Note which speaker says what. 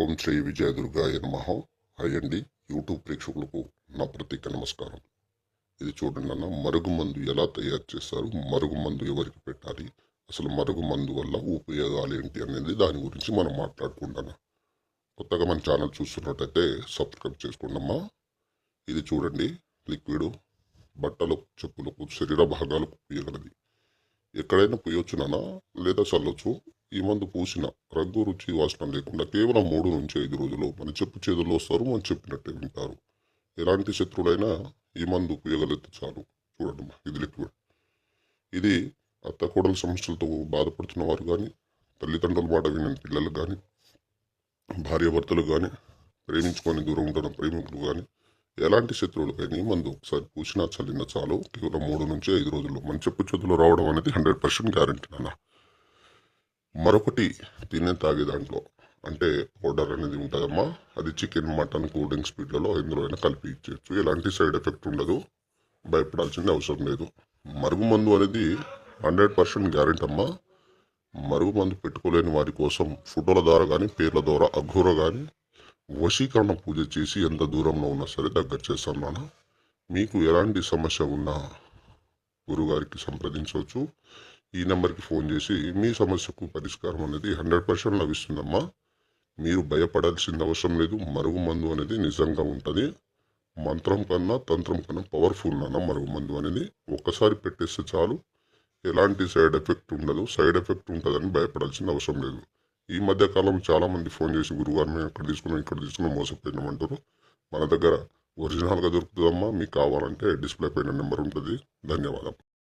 Speaker 1: ఓం శ్రీ విజయదుర్గాయ నమః. హాయ్ అండి. యూట్యూబ్ ప్రేక్షకులకు నా ప్రత్యేక నమస్కారం. ఇది చూడండి అన్న మరుగుమందు ఎలా తయారు చేస్తారు మరుగుమందు ఎవరికి పెట్టాలి అసలు మరుగుమందు వల్ల ఉపయోగాలు ఏంటి అనేది దాని గురించి మనం మాట్లాడుకుంటాను కొత్తగా మన ఛానల్ చూస్తున్నట్టయితే సబ్స్క్రైబ్ చేసుకోండమ్మా ఇది చూడండి లిక్విడ్ బట్టలకు చెప్పులకు శరీర భాగాలకు పూయగలది ఎక్కడైనా పూయొచ్చునా లేదా చల్లొచ్చు ఈ మందు పూసిన రంగు రుచి వాసన లేకుండా కేవలం మూడు నుంచి ఐదు రోజులు మన చెప్పు చేతుల్లో వస్తారు మనం చెప్పినట్టే వింటారు. ఎలాంటి శత్రుడైనా ఈ మందు పూయగలిగితే చాలు. చూడండి ఇది లిక్విడ్. ఇది అత్త కోడల సమస్యలతో బాధపడుతున్న వారు కానీ తల్లిదండ్రుల మాట వినని పిల్లలు కానీ భార్యాభర్తలు కానీ ప్రేమించుకొని దూరం ఉంటున్న ప్రేమికులు కానీ ఎలాంటి శత్రువులకైనా ఈ మందు ఒకసారి పూసినా చల్లినా చాలు. కేవలం మూడు నుంచి ఐదు రోజుల్లో మన చెప్పు చేతుల్లో రావడం అనేది హండ్రెడ్ పర్సెంట్ గ్యారంటీ నాన్న. మరొకటి తినే తాగే దాంట్లో. అంటే పౌడర్ అనేది ఉంటుందమ్మా. అది చికెన్ మటన్ కూల్ డ్రింక్స్ స్పీడ్లలో ఎందులో అయినా కలిపి ఇచ్చేయచ్చు. ఎలాంటి సైడ్ ఎఫెక్ట్ ఉండదు. భయపడాల్సిన అవసరం లేదు. మరుగు మందు అనేది హండ్రెడ్ పర్సెంట్ గ్యారెంటీ అమ్మా. మరుగు మందు పెట్టుకోలేని వారి కోసం ఫోటోల ద్వారా కానీ పేర్ల ద్వారా అఘోర కానీ వశీకరణ పూజ చేసి ఎంత దూరంలో ఉన్నా సరే దగ్గర చేస్తాను నాన్న. మీకు ఎలాంటి సమస్య ఉన్నా గురుగారికి సంప్రదించవచ్చు. ఈ నెంబర్కి ఫోన్ చేసి మీ సమస్యకు పరిష్కారం అనేది హండ్రెడ్ పర్సెంట్ లభిస్తుందమ్మా. మీరు భయపడాల్సిన అవసరం లేదు. మరుగు మందు అనేది నిజంగా ఉంటుంది. మంత్రం కన్నా తంత్రం కన్నా పవర్ఫుల్ నాన్న మరుగు మందు అనేది. ఒక్కసారి పెట్టేస్తే చాలు. ఎలాంటి సైడ్ ఎఫెక్ట్ ఉండదు. సైడ్ ఎఫెక్ట్ ఉంటుందని భయపడాల్సిన అవసరం లేదు. ఈ మధ్యకాలం చాలామంది చాలా మంది ఫోన్ చేసి గురుగారు మేము ఇక్కడ తీసుకున్నాం ఇక్కడ తీసుకున్నాం మోసపోయినామంటారు మన దగ్గర ఒరిజినల్గా దొరుకుతుందమ్మా. మీకు కావాలంటే డిస్ప్లే పైన నెంబర్ ఉంటుంది. ధన్యవాదం.